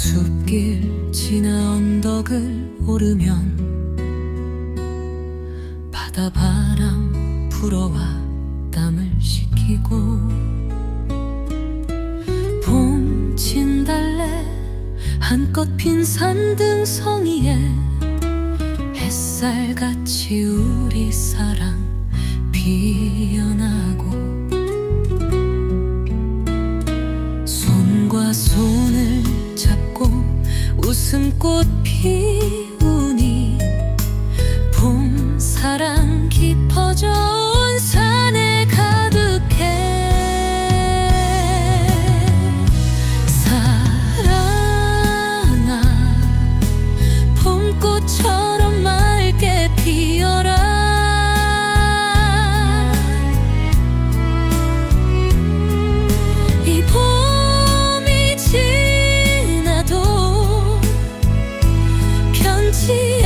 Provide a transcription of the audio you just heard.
숲길 지나 언덕을 오르면 바다 바람 불어와 땀을 식히고 봄 진달래 한껏 핀 산등 성이에 햇살같이 우리 사랑 피어나고 손과 잡고 웃음꽃 피 she